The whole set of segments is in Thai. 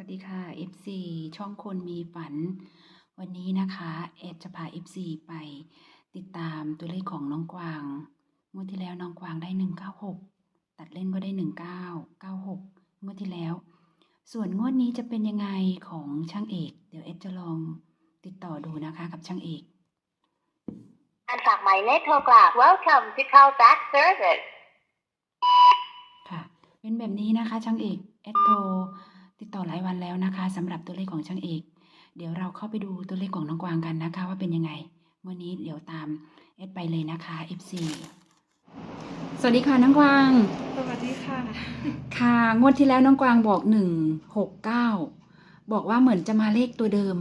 วัสดีค่ะ FC ช่องคนมีฝัน วันนี้นะคะเอดจะพา FC ไปติดตามตัวเลขของน้องกวางงวดที่แล้วน้องกวางได้ 196 ตัดเล่นก็ได้ 1996 งวดที่แล้ว ส่วนงวดนี้จะเป็นยังไงของช่างเอก เดี๋ยวเอดจะลองติดต่อดูนะคะกับช่างเอกการฝากหมายเลขโทรกลับ Welcome to call back service ค่ะ เป็นแบบนี้นะคะช่างเอกเอดโทร ติดต่อหลายวันแล้วนะคะสำหรับตัวเลขของช่างเอก เดี๋ยวเราเข้าไปดูตัวเลขของน้องกวางกันนะคะ ว่าเป็นยังไงวันนี้เดี๋ยวตามเอดไปเลยนะคะ FC สวัสดีค่ะน้องกวาง สวัสดีค่ะ ค่ะงวดที่แล้วน้องกวางบอกหนึ่งหกเก้าบอกว่าเหมือนจะมาเลขตัวเดิม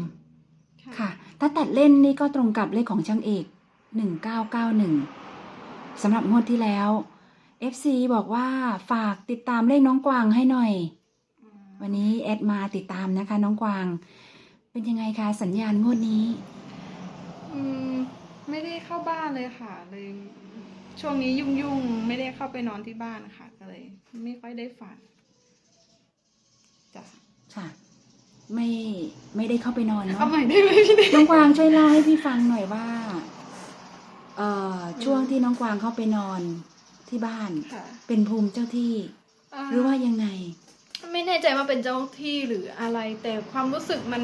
ค่ะ ถ้าตัดเล่นนี่ก็ตรงกับเลขของช่างเอกหนึ่งเก้าเก้าหนึ่งสำหรับงวดที่แล้ว FC บอกว่าฝากติดตามเลขน้องกวางให้หน่อย วันนี้แอดมาติดตามนะคะ น้องกวาง เป็นยังไงคะสัญญาณงวดนี้ อืม ไม่ได้เข้าบ้านเลยค่ะ เลย ช่วงนี้ยุ่งยุ่งๆ ไม่ได้เข้าไปนอนที่บ้านค่ะ ก็เลย ไม่ค่อยได้ฝันจ้ะค่ะ ไม่ไม่ได้เข้าไปนอนเนาะเอาใหม่ได้ไหมพี่เด็กน้องกวางช่วยเล่าให้พี่ฟังหน่อยว่าเอ่อช่วงที่น้องกวางเข้าไปนอนที่บ้าน ค่ะเป็นภูมิเจ้าที่ หรือว่ายังไง ไม่แน่ใจว่าเป็นเจ้าที่หรืออะไร แต่ความรู้สึกมัน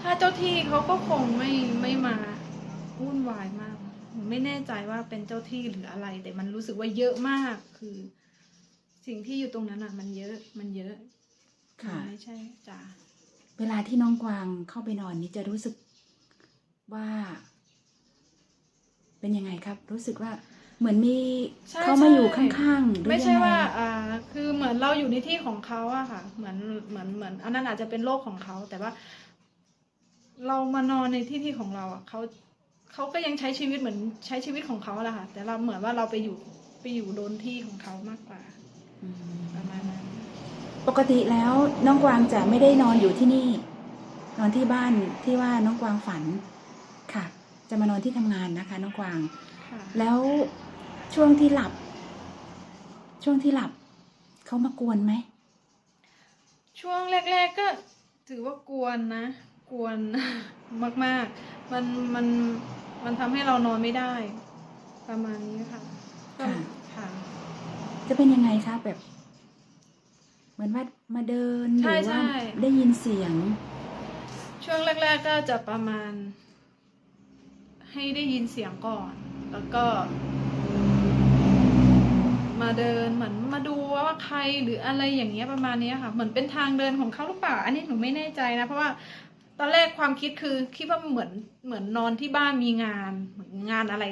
ถ้าเจ้าที่เขาก็คงไม่ไม่มาวุ่นวายมากหนูไม่แน่ใจว่าเป็นเจ้าที่หรืออะไร แต่มันรู้สึกว่าเยอะมากคือ สิ่งที่อยู่ตรงนั้นอะ มันเยอะมันเยอะค่ะมันไม่ใช่จ้ะเวลาที่น้องกวางเข้าไปนอนนี่จะรู้สึกว่า เป็นยังไงครับ รู้สึกว่า เหมือนมีใช่เขามาอยู่ใช่ข้างๆหรือไม่ใช่ยังง ว่าอ่าคือเหมือนเราอยู่ในที่ของเขาอะค่ะ เหมือนเหมือนเหมือนอันนั้นอาจจะเป็นโลกของเขา แต่ว่า เรามานอนในที่ที่ของเราอะเขาเขาก็ยังใช้ชีวิตเหมือนใช้ชีวิตของเขาแหละค่ะ แต่เราเหมือนว่าเราไปอยู่ไปอยู่โดนที่ของเขามากกว่าอืมประมาณนั้น ปกติแล้วน้องกวางจะไม่ได้นอนอยู่ที่นี่ นอนที่บ้านที่ว่าน้องกวางฝันค่ะ จะมานอนที่ทำงานนะคะ น้องกวาง ค่ะ แล้ว ช่วงที่หลับ ช่วงที่หลับ เขามากวนไหม ช่วงแรก ๆ ก็ถือว่ากวนนะ กวนมาก ๆ มันมันมันทำให้เรานอนไม่ได้ ประมาณนี้ค่ะก็ค่ะ ค่ะ จะเป็นยังไงคะแบบ เหมือนว่ามาเดินหใช่รือว่าใช่ได้ยินเสียง ช่วงแรก ๆ ก็จะประมาณ ให้ได้ยินเสียงก่อน แล้วก็ มาเดินเหมือนมาดูว่าใคร หรืออะไรอย่างเงี้ยประมาณเนี้ยค่ะ เหมือนเป็นทางเดินของเขาหรือเปล่า อันนี้หนูไม่แน่ใจนะ เพราะว่าตอนแรกความคิดคือคิดว่าเหมือนเหมือนนอนที่บ้านมีงานเหมือนงานอะไร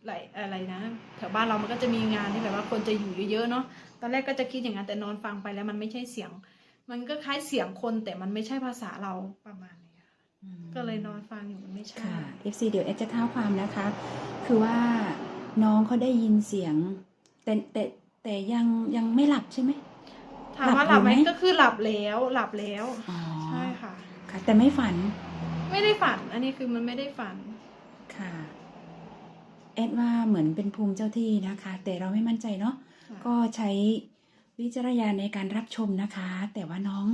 อะไรอะไรนะแถวบ้านเรามันก็จะมีงานที่แบบว่าคนจะอยู่เยอะๆเนาะตอนแรกก็จะคิดอย่างนั้นแต่นอนฟังไปแล้วมันไม่ใช่เสียง มันก็คล้ายเสียงคนแต่มันไม่ใช่ภาษาเราประมาณนี้ค่ะก็เลยนอนฟังอยู่มันไม่ใช่ค่ะ FC เดี๋ยวเอดจะเท้าความนะคะ คือว่าน้องเขาได้ยินเสียงแต่แต่ แต่ยังยังไม่หลับใช่ไหมถามว่าหหลัลับบอยู่ไหมไหมก็คือหลับแล้วหลับแล้วอ๋อใช่ค่ะ ค่ะ แต่ไม่ฝัน ไม่ได้ฝัน อันนี้คือมันไม่ได้ฝันค่ะเอ็ดว่าเหมือนเป็นภูมิเจ้าที่นะคะ แต่เราไม่มั่นใจเนาะก็ใช้วิจารณญาณในการรับชมนะคะ แต่ว่าน้อง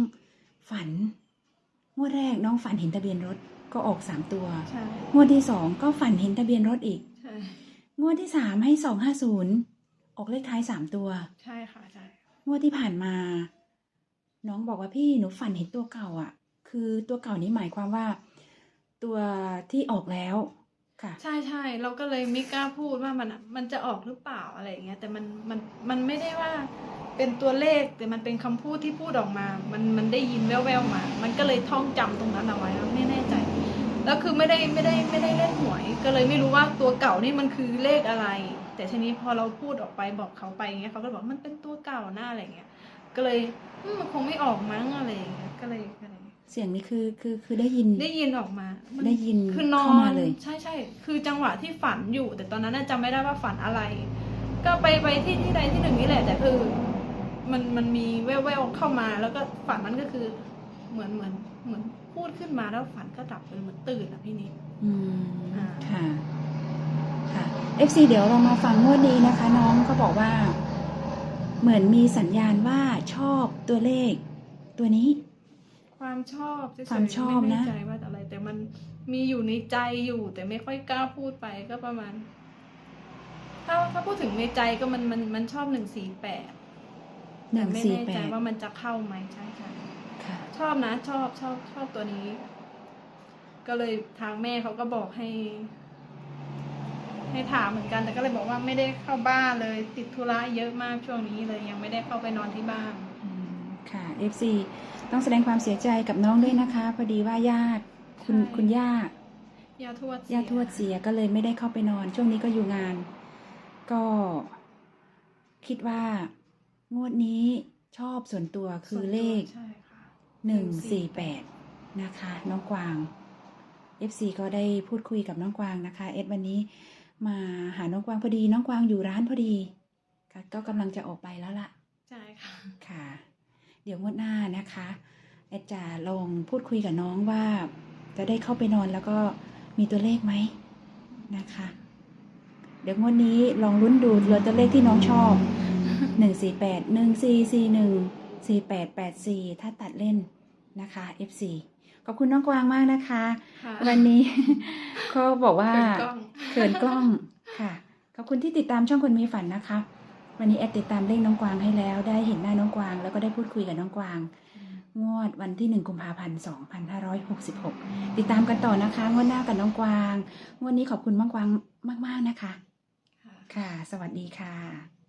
ฝันงวดแรกน้องฝันเห็นทะเบียนรถก็ออกสามตัวใช่งวดที่สองก็ฝันเห็นทะเบียนรถอีกใช่งวดที่สามให้สองห้าศูนย์ ออกเลขท้ายสามตัว ใช่ค่ะใช่งวดที่ผ่านมา น้องบอกว่าพี่หนูฝันเห็นตัวเก่าอะ คือตัวเก่านี้หมายความว่า ตัวที่ออกแล้วค่ะใช่ใช่เราก็เลยไม่กล้าพูดว่ามันอะมันจะออกหรือเปล่าอะไรอย่างเงี้ยแต่มันมันมันไม่ได้ว่าเป็นตัวเลขแต่มันเป็นคำพูดที่พูดออกมา มันมันได้ยินแว่วๆมา มันก็เลยท่องจำตรงนั้นเอาไว้แล้วไม่แน่ใจ แล้วคือไม่ได้ไม่ได้ไม่ได้เล่นหวย ก็เลยไม่รู้ว่าตัวเก่านี่มันคือเลขอะไร แต่ทีนี้พอเราพูดออกไปบอกเขาไปอย่างเงี้ยเขาก็บอกมันเป็นตัวเก่าหน้าอะไรอย่างเงี้ย ก็เลยอืมมันคงไม่ออกมั้งอะไรอย่างเงี้ยก็เลยก็เลยเสียงนี้คือคือคือได้ยินได้ยินออกมามันได้ยินคือนอเข้านมาเลย ใช่ใช่คือจังหวะที่ฝันอยู่ แต่ตอนนั้นน่ะจำไม่ได้ว่าฝันอะไร ก็ไปไปที่ที่ใดที่หนึ่งนี่แหละ แต่คือมันมันมีแว่วๆเข้ามา แล้วก็ฝันนั้นก็คือเหมือนเหมือนเหมือน พูดขึ้นมาแล้วฝันก็ดับไปเหมือนตื่นอะพี่นิดอืมอ่าค่ะค่ะ FC เดี๋ยวเรามาฟังงวดนี้นะคะ น้องเขาบอกว่า เหมือนมีสัญญาณว่าชอบตัวเลข ตัวนี้ ความชอบเฉยๆความชอบไม่นะแน่ใจว่าอะไร แต่มันมีอยู่ในใจอยู่ แต่ไม่ค่อยกล้าพูดไปก็ประมาณ ถ้าถ้าพูดถึงในใจก็มันมันมันชอบหนึ่งสี่แปดหนึ่งไม่สี่แน่แปใจดว่ามันจะเข้าไหมใช่ใช่ค่ะ ชอบนะ ชอบชอบชอบตัวนี้ ก็เลยทางแม่เขาก็บอกให้ ให้ถามเหมือนกัน แต่ก็เลยบอกว่าไม่ได้เข้าบ้านเลย ติดธุระเยอะมากช่วงนี้เลย ยังไม่ได้เข้าไปนอนที่บ้านอืมค่ะ FC ต้องแสดงความเสียใจกับน้องด้วยนะคะ พอดีว่าญาติคุณใช่คุณย่ายาทวดย่าทวดเสียก็เลยไม่ได้เข้าไปนอน ช่วงนี้ก็อยู่งาน ก็คิดว่างวดนี้ชอบส่วนตัวคือเลข ใช่ค่ะหนึ่งสี่แปดนะคะ น้องกวาง FC ก็ได้พูดคุยกับน้องกวางนะคะเอสวันนี้มาหาน้องกวางพอดีน้องกวางอยู่ร้านพอดีค่ะก็กำลังจะออกไปแล้วล่ะ ใช่ค่ะ ค่ะ เดี๋ยวงวดหน้านะคะแอดจะลองพูดคุยกับน้องว่า จะได้เข้าไปนอนแล้วก็มีตัวเลขไหมนะคะ เดี๋ยวงวดนี้ลองลุ้นดูเราตัวเลขที่น้องชอบหนึ่งสี่แปดหนึ่งสี่สี่หนึ่ง สี่แปดแปดสี่ถ้าตัดเล่นนะคะ FC ขอบคุณน้องกวางมากนะคะค่ะวันนี้เขาบอกว่าเปิดกล้องเขินกล้องค่ะ ขอบคุณที่ติดตามช่องคนมีฝันนะคะ วันนี้แอดติดตามเลขน้องกวางให้แล้ว ได้เห็นหน้าน้องกวาง แล้วก็ได้พูดคุยกับน้องกวาง งวดวันที่หนึ่งกุมภาพันธ์สองพันห้าร้อยหกสิบหกติดตามกันต่อนะคะ งวดหน้ากับน้องกวาง งวดนี้ขอบคุณน้องกวางมาก ๆนะคะ ค่ะค่ะสวัสดีค่ะ